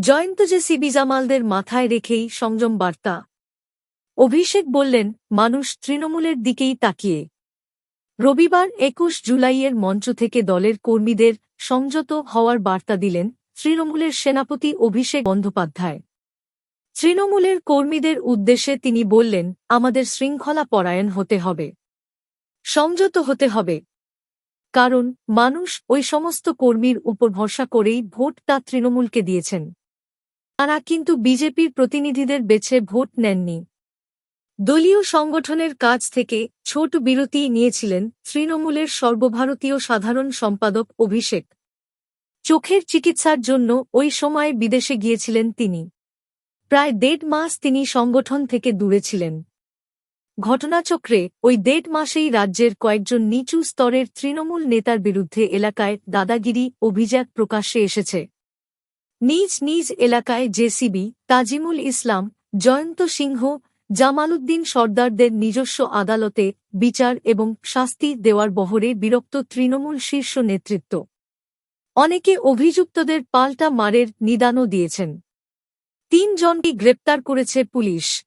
জয়ন্ত যে সিবি জামালদের মাথায় রেখেই সংযম বার্তা। অভিষেক বললেন, মানুষ তৃণমূলের দিকেই তাকিয়ে। রবিবার একুশ জুলাইয়ের মঞ্চ থেকে দলের কর্মীদের সংযত হওয়ার বার্তা দিলেন তৃণমূলের সেনাপতি অভিষেক বন্দ্যোপাধ্যায়। তৃণমূলের কর্মীদের উদ্দেশ্যে তিনি বললেন, আমাদের শৃঙ্খলা পরায়ণ হতে হবে। সংযত হতে হবে। কারণ, মানুষ ওই সমস্ত কর্মীর উপর ভরসা করেই ভোট তা তৃণমূলকে দিয়েছেন। তারা কিন্তু বিজেপির প্রতিনিধিদের বেছে ভোট নেননি। দলীয় সংগঠনের কাজ থেকে ছোট বিরতি নিয়েছিলেন তৃণমূলের সর্বভারতীয় সাধারণ সম্পাদক অভিষেক। চোখের চিকিৎসার জন্য ওই সময় বিদেশে গিয়েছিলেন তিনি। প্রায় দেড় মাস তিনি সংগঠন থেকে দূরে ছিলেন। ঘটনাচক্রে ওই দেড় মাসেই রাজ্যের কয়েকজন নিচু স্তরের তৃণমূল নেতার বিরুদ্ধে এলাকায় দাদাগিরি অভিযোগ প্রকাশ্যে এসেছে। নিজ নিজ এলাকায় জেসিবি, তাজিমুল ইসলাম, জয়ন্ত সিংহ, জামালউদ্দিন সর্দারদের নিজস্ব আদালতে বিচার এবং শাস্তি দেওয়ার বহরে বিরক্ত তৃণমূল শীর্ষ নেতৃত্ব। অনেকে অভিযুক্তদের পাল্টা মারের নিদানও দিয়েছেন। তিনজনকে গ্রেপ্তার করেছে পুলিশ।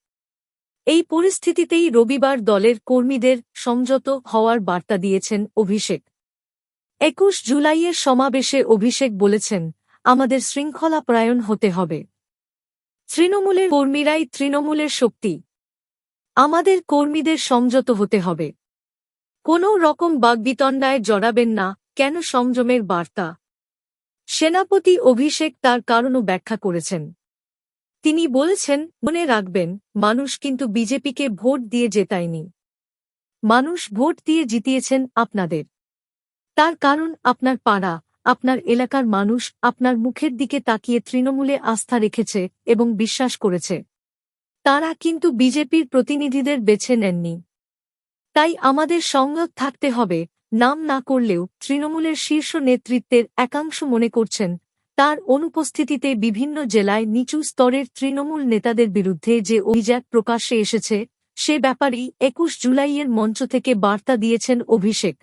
এই পরিস্থিতিতেই রবিবার দলের কর্মীদের সংযত হওয়ার বার্তা দিয়েছেন অভিষেক। একুশ জুলাইয়ের সমাবেশে অভিষেক বলেছেন আমাদের শৃঙ্খলাপরায়ণ হতে হবে। তৃণমূলের কর্মীরাই তৃণমূলের শক্তি। আমাদের কর্মীদের সংযত হতে হবে। কোনো রকম বাগবিতণ্ডায় জড়াবেন না, কেন সংযমের বার্তা? সেনাপতি অভিষেক তার কারণও ব্যাখ্যা করেছেন। তিনি বলেছেন, মনে রাখবেন, মানুষ কিন্তু বিজেপিকে ভোট দিয়ে জেতায়নি। মানুষ ভোট দিয়ে জিতিয়েছেন আপনাদের। তার কারণ আপনার পাড়া। আপনার এলাকার মানুষ আপনার মুখের দিকে তাকিয়ে তৃণমূলে আস্থা রেখেছে এবং বিশ্বাস করেছে। তারা কিন্তু বিজেপির প্রতিনিধিদের বেছে নেননি। তাই আমাদের সংযত থাকতে হবে, নাম না করলেও তৃণমূলের শীর্ষ নেতৃত্বের একাংশ মনে করছেন, তার অনুপস্থিতিতে বিভিন্ন জেলায় নিচু স্তরের তৃণমূল নেতাদের বিরুদ্ধে যে অভিযোগ প্রকাশ্যে এসেছে, সে ব্যাপারেই একুশ জুলাইয়ের মঞ্চ থেকে বার্তা দিয়েছেন অভিষেক।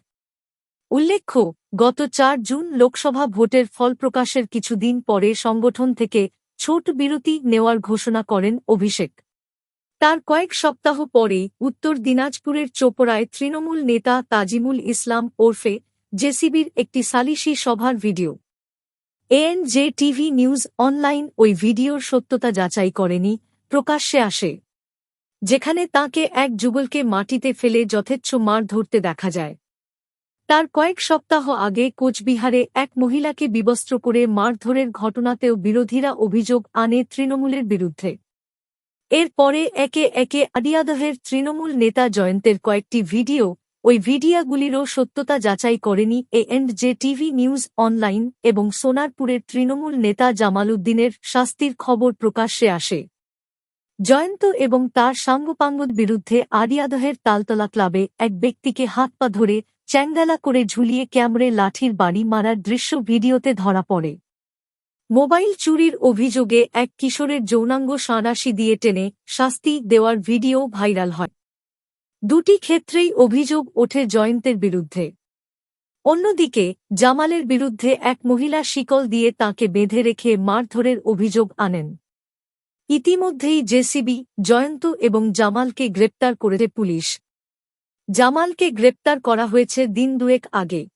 উল্লেখ্য, গত চার জুন লোকসভা ভোটের ফল প্রকাশের কিছুদিন পরে সংগঠন থেকে ছোট বিরতি নেওয়ার ঘোষণা করেন অভিষেক। তার কয়েক সপ্তাহ পরেই উত্তর দিনাজপুরের চোপড়ায় তৃণমূল নেতা তাজিমুল ইসলাম ওরফে জেসিবির একটি সালিশি সভার video. ANJ TV news online ওই ভিডিওর সত্যতা যাচাই করেনি, প্রকাশ্যে আসে। যেখানে তাকে এক যুগলকে মাটিতে ফেলে যথেচ্ছ মার ধরতে দেখা যায়। তার কয়েক সপ্তাহ আগে কোচবিহারে এক মহিলাকে বিবস্ত্র করে মারধরের ঘটনাতেও বিরোধীরা অভিযোগ আনে তৃণমূলের বিরুদ্ধে। এর পরে একে একে আডিয়াদহের তৃণমূল নেতা জয়ন্তের কয়েকটি ভিডিও, ওই ভিডিওগুলিরও সত্যতা যাচাই করেনি A and J TV news online এবং সোনারপুরের তৃণমূল নেতা জামালউদ্দিনের শাস্তির খবর প্রকাশ্যে আসে। জয়ন্ত এবং তার সাঙ্গপাঙ্গদ বিরুদ্ধে আরিয়াদহের তালতলা ক্লাবে এক ব্যক্তিকে হাত পা ধরে চ্যাঙ্গালা করে ঝুলিয়ে ক্যামরে লাঠির বাড়ি মারার দৃশ্য ভিডিওতে ধরা পড়ে। মোবাইল চুরির অভিযোগে এক কিশোরের যৌনাঙ্গ সাঁড়াশি দিয়ে টেনে শাস্তি দেওয়ার ভিডিও ভাইরাল হয়। দুটি ক্ষেত্রেই অভিযোগ ওঠে জয়ন্তের বিরুদ্ধে। অন্যদিকে, জামালের বিরুদ্ধে এক মহিলা শিকল দিয়ে তাকে বেঁধে রেখে মারধরের অভিযোগ আনেন। ইতিমধ্যেই জেসিবি, জয়ন্ত এবং জামালকে গ্রেপ্তার করেছে পুলিশ। জামালকে গ্রেপ্তার করা হয়েছে দিন দুয়েক আগে।